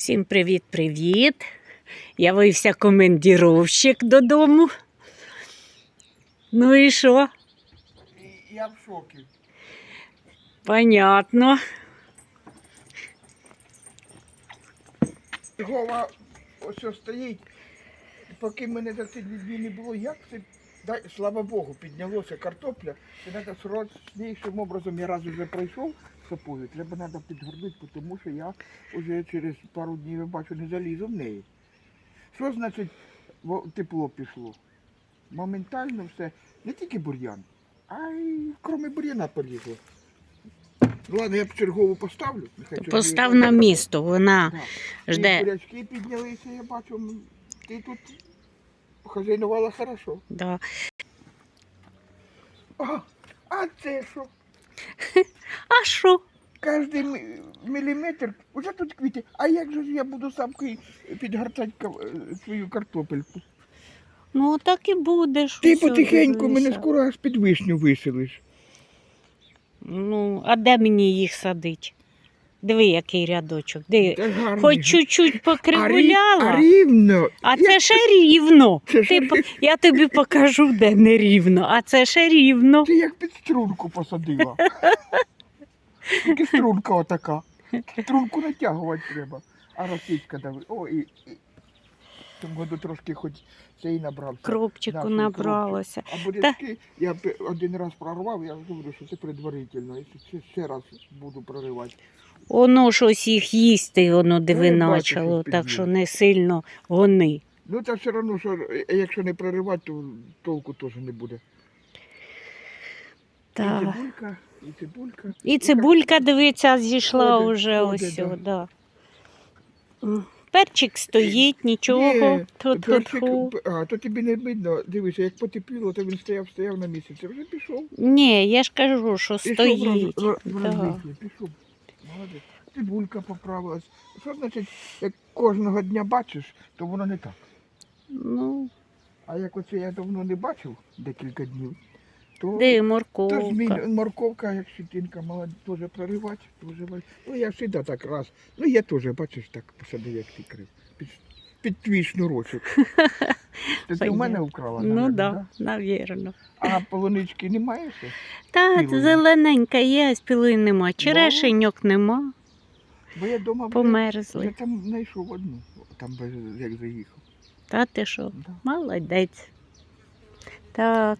Всім привіт-привіт. Явився командіровщик додому. Ну і що? Я в шокі. Понятно. Гова ось стоїть. Поки мене за ці дві не було, як це, дай, слава Богу, піднялося картопля. Це треба срочнішим образом, я раз вже пройшов сапою, треба треба підгорнути, тому що я вже через пару днів я бачу не залізу в неї. Що значить тепло пішло? Моментально все, не тільки бур'ян, а й крім бур'яна полізло. Ладно, я б чергову поставлю. Нехай Постав на місто, вона Да. жде. І бурячки піднялися, я бачу, ти тут хазяйнувала хорошо. Да. А, а це що? А що? Кожний мі- міліметр, уже тут квіти. А як же ж я буду самкою підгортати свою картопельку? Ну так і буде. що Ти потихеньку мене дивися. скоро аж під вишню виселиш. Ну, а де мені їх садить? Диви, який рядочок. Диви. Хоч чуть-чуть а, рі- покривуляла. а рівно. А це ще рівно. Це Ти, по- я тобі покажу, де не рівно, а це ще рівно. Ти як під струнку посадила. Тільки струнка отака. Струнку натягувати треба. А російська дави. О, і, і. В цьому году трошки хоч це і набрався. Кропчику Нашої набралося. А бурячки я пе- один раз прорвав, я говорю, що це предварительно. Ще, ще раз буду проривати. Воно щось їх їсти, воно диви начало, що так що не сильно гони. Ну та все одно, що е, якщо не проривати, то толку теж не буде. І цибулька, і цибулька. І цибулька, дивиться, зійшла Ходить, вже ходить, ось. да. Да. Перчик стоїть, нічого. Ні, Тут, перчик, тут, а, то тобі не видно. Дивися, як потепліло, то він стояв, стояв на місяці. Вже пішов. Ні, я ж кажу, що Пішов стоїть. роз- роз- в Да. розвитку, Пішов. Молодець. Цибулька поправилась. Що значить, як кожного дня бачиш, то воно не так. Ну, А як оце я давно не бачив декілька днів, то, де і морковка. змін, морковка, як щетинка мала теж проривати. Теж, валь- ну я завжди так раз. Ну я теж, бачиш, так посадив, як ти крив. Під, під твій шнурочок. Це ти в мене вкрала? Ну так, да, навірно. А полунички немає ще? Та Пілої. зелененька є, а спіли нема. Черешеньок нема, Бо я вдома померзли. вже там знайшов одну, там без- як заїхав. Та ти що? Да. Молодець. Так.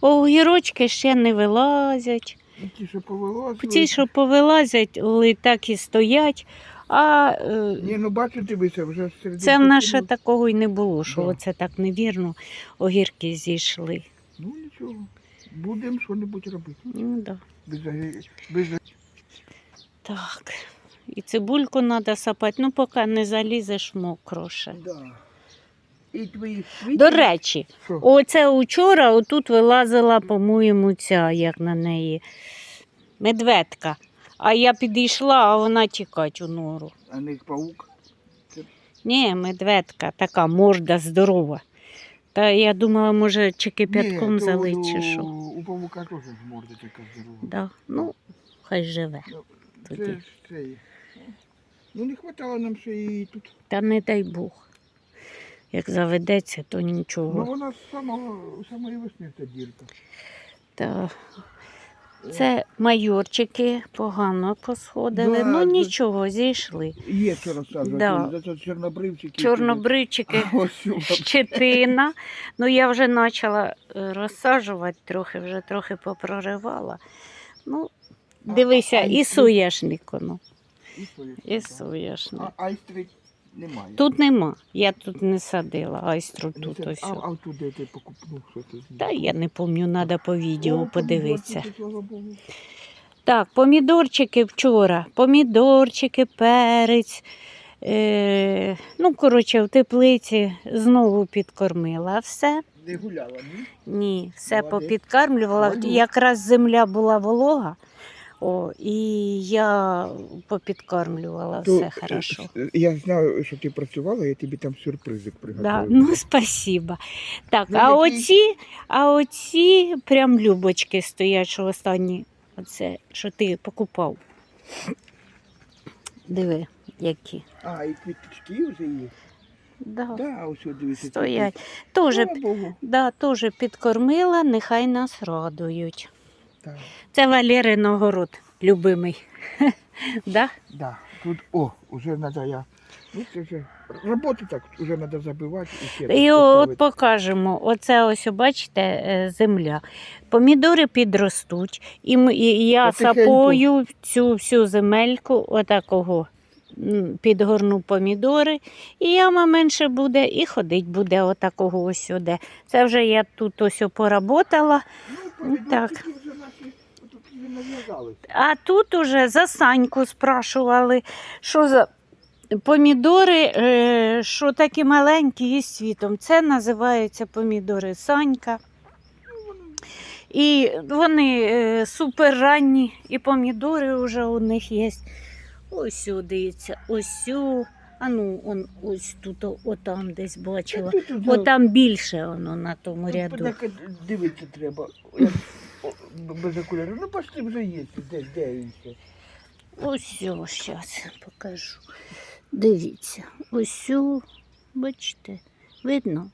Огірочки ще не вилазять. І ті, що повелося. Ті, що повилазять, ли так і стоять. А е, Ні, ну бачу, дивися, вже серед це в нас ще такого й не було, що Да. оце так невірно огірки зійшли. Ну нічого. Будемо що-небудь робити. Ну, да. Без, агі- без... Так. І цибульку треба сапати, ну поки не залізеш мокро ще. Да. І твої квіти. До речі, Що? оце учора отут вилазила, по-моєму, ця, як на неї, медведка. А я підійшла, а вона тікать у нору. А не паук. Ні, медведка, така морда здорова. Та я думала, може, чи кип'ятком залить, чи у- що. У павука теж морда така здорова. Да. Ну, хай живе. Це тоді. ж це. Ну не хватало нам ще і тут. Та не дай Бог. Як заведеться, то нічого. Ну вона з самого з самої весни ця дірка. Та. Це майорчики погано посходили. Да, ну да. нічого, зійшли. Є що розсаджувати. Да. Це чорнобривчики. Чорнобривчики, Ось о, щетина. Ну я вже почала е, розсаджувати трохи, вже трохи попроривала. Ну, дивися, а- а і соняшник воно, і і соняшник. А немає. Тут нема. Я тут не садила, айстру Ну, тут це- ось. А, а тут де ти покупнув, що ти Та я не пам'ятаю, треба по відео подивитися. Так, помідорчики вчора, помідорчики, перець. Е, ну, коротше, в теплиці знову підкормила. Все. Не гуляла, ні? Ні, все попідкармлювала. Якраз земля була волога, о, і я попідкармлювала То, все е, хорошо. е, Я знаю, що ти працювала, я тобі там сюрпризик Да, ну, спасибо. Так, Ну, а який? оці, а оці прям любочки стоять, що останні, оце, що ти покупав. Диви, які. А, і квіточки вже є. Да, Да, ось дивіться. стоять. Тоже, да, тоже підкормила, нехай нас радують. Так, Це Валерин город, любимий. да? да. Тут, о, вже треба я. Ну, це вже роботу так, вже треба забивати і ще І от покажемо, оце ось, бачите, е, земля. Помідори підростуть, і, і я Потихеньку. сапою цю всю земельку, отакого підгорну помідори, і яма менше буде, і ходить буде отакого ось сюди. Це вже я тут ось поработала. Ну, так. помідорчики вже наші, тут вже нав'язались. А тут уже за Саньку спрашували, що за помідори, е, що такі маленькі і світом. Це називаються помідори Санька. І вони е, супер ранні, і помідори вже у них є. Ось дивіться, ось. А ну, он, ось тут, отам десь бачила. Отам більше воно на тому ряду. Дивитися треба. Без окулярів. Ну, почти вже є. Де, де інше. Ось зараз покажу. Дивіться, ось, о, бачите, видно?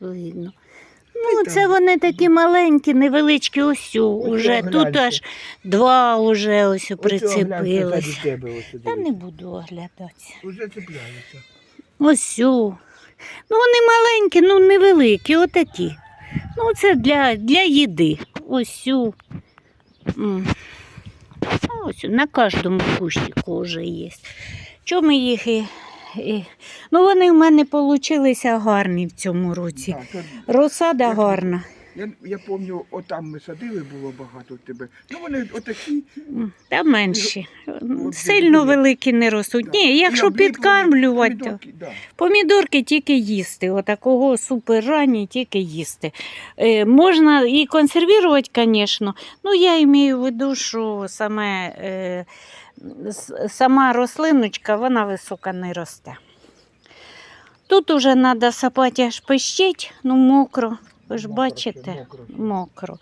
Видно. Ну, це вони такі маленькі, невеличкі, ось уже. Тут аж два уже ось ось Та не буду оглядатися. Уже цепляється. Ось. Ну, вони маленькі, ну невеликі, отакі. Ну, це для, для їди. Ось. у. А Ось на кожному кущику вже є. Чому ми їх і, і... Ну, вони в мене получилися гарні в цьому році. Розсада гарна. Я, я пам'ятаю, отам ми садили, було багато в тебе. Ну вони отакі. Та менші. от Сильно великі не ростуть. Да. Ні, якщо підкармлювати, помідорки, да. помідорки тільки їсти. Отакого супер ранні тільки їсти. Е, можна і консервувати, звісно. Ну, я маю в виду, що саме, е, сама рослиночка, вона висока не росте. Тут уже треба сапати аж пищить, ну мокро. Ви ж бачите? мокро.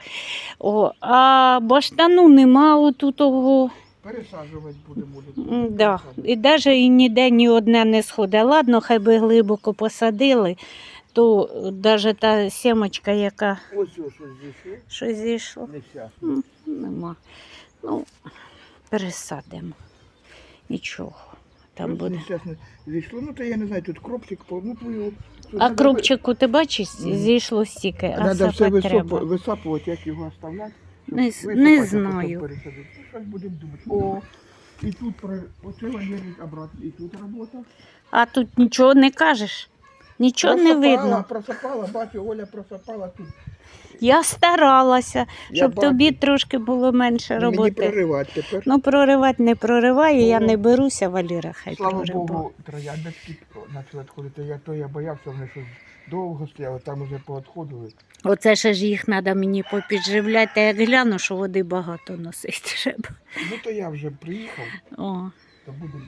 О, а баштану нема отут того. Пересаджувати будемо. Да. І навіть і ніде ні одне не сходить. Ладно, хай би глибоко посадили, то навіть та сімочка, яка Ось ось ось зійшло. що зійшла, нема. Ну, пересадимо. Нічого. Там буде. Зійшло. Ну то я не знаю, тут кропчик, по- ну. А кропчику ти бачиш, зійшло стільки, а Треба все сапати висоп... треба. висапувати, як його оставляти. щоб Не з- висипати, не а потім знаю. пересадити. Ну, щось будемо думати. О, і тут про... оце Валерій обратно, і тут робота. А тут нічого не кажеш. Нічого не Просапала, видно. Просапала, бачу, Оля просапала тут. Я старалася, Я щоб бачу. тобі трошки було менше Мені роботи. проривати тепер. Ну, проривати не прориваю, я не беруся, Валіра, хай Слава прориває. Богу, трояндочки почали відходити. Я то я боявся, вони щось довго стояли, там вже поотходили. Оце ще ж їх треба мені попідживляти, та як гляну, що води багато носити треба. Ну то я вже приїхав, О, то знімати.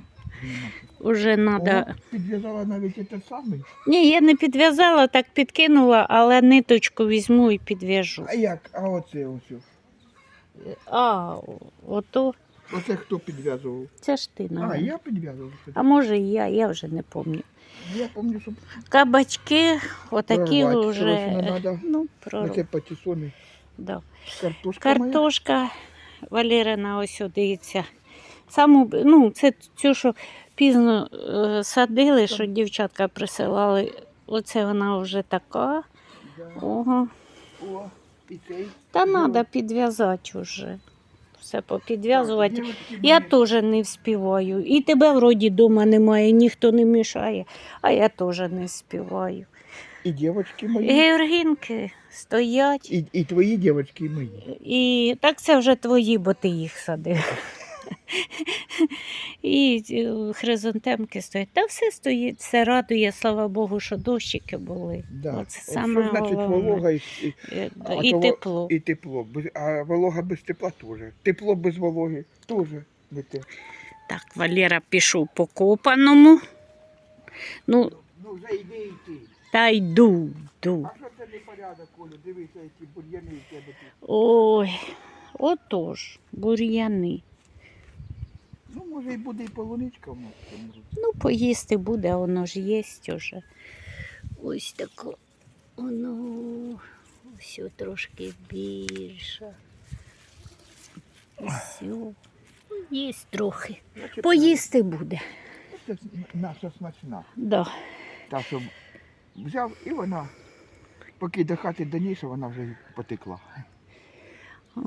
уже треба. О, Підв'язала навіть і те саме. Ні, я не підв'язала, так підкинула, але ниточку візьму і підв'яжу. А як? А оце ось. А, ото Оце хто підв'язував? це ж ти, А, я підв'язував. А може і я, я вже не пам'ятаю. Я пам'ятаю, що Кабачки, отакі Прорвати, вже. надо. Ну, на прорвати. це патісони. Да. Картошка моя. Картошка Валерина, ось о, дивіться. Саму, ну, це цю, що пізно е, садили, що дівчатка присилали. Оце вона вже така. Ого. О, і цей. Та треба підв'язати вже. Все попідв'язувати. Я теж не вспіваю. І тебе вроді вдома немає, ніхто не мішає, а я теж не співаю. І дівчатки мої. Георгінки стоять. І, і твої дівчатки, і мої. І так це вже твої, бо ти їх садив. І е, хризантемки стоять. Та все стоїть, все радує, слава Богу, що дощики були. Да. Оце саме що значить головне. волога і, і, Е, А І того- тепло. і тепло. Без- А волога без тепла теж. Тепло без вологи теж не те. Так, Валера пішов по копаному. Ну, Ну вже йди йти. та йду, йду. А що це не порядок, Колю? Дивися, які бур'яни в тебе тут. Ой, отож, бур'яни. Ну, може, і буде і полуничка в нас. Ну, поїсти буде, а воно ж є уже. Ось тако. Воно ось трошки більше. Ось. Є трохи. Поїсти буде. Це наша смачна. Да. Та, що взяв і вона, поки до хати доніс, вона вже потекла. О.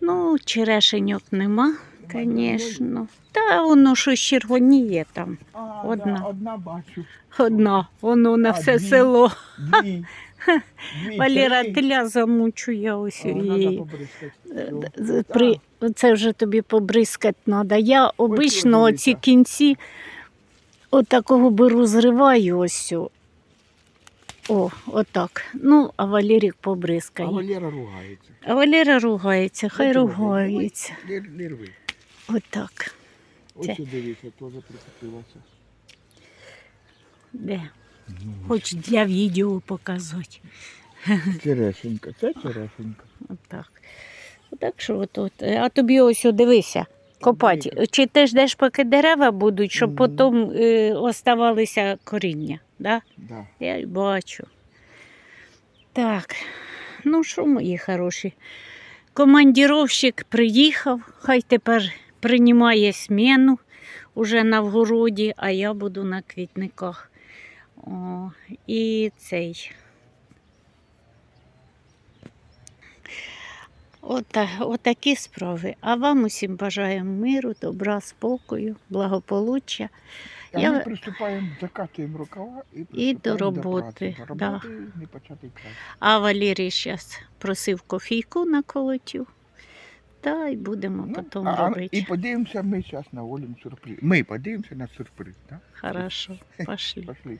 Ну, черешеньок нема, звісно. Та воно щось червоніє там. А, Одна. Да, одна бачу. Одна, воно на А, все дві? село. Дві. Дві, Валера, теля замучує ось її. Е, При... Це вже тобі побризкати треба. Я обично оці кінці отакого беру, зриваю ось. О, отак. Ну, а Валерік побризкає. А. Валера ругається. А Валера ругається, хай Ну, чого? ругається. Не рви. Отак. Ось Це. дивіться, теж прикупилася. Де? Хоч для відео показати. Черешенька, це черешенька. Отак. Отак що от, от. А тобі ось о, дивися. Копати. Чи ти ждеш, поки дерева будуть, щоб Мгм. потім е, оставалися коріння? Да? Да. Я й бачу. Так, ну що, мої хороші? Командіровщик приїхав, хай тепер приймає зміну уже на вгороді, а я буду на квітниках. О, і цей. Ота, отакі справи. А вам усім бажаємо миру, добра, спокою, благополуччя. А Я- ми приступаємо, закатуємо рукава і, І до до роботи, да. не. А Валерій зараз просив кофійку на колотю. Та й будемо Ну, потім а- робити. І подивимося ми зараз на Олін сюрприз. Ми подивимося на сюрприз, так? Хорошо, пошли. Пошли.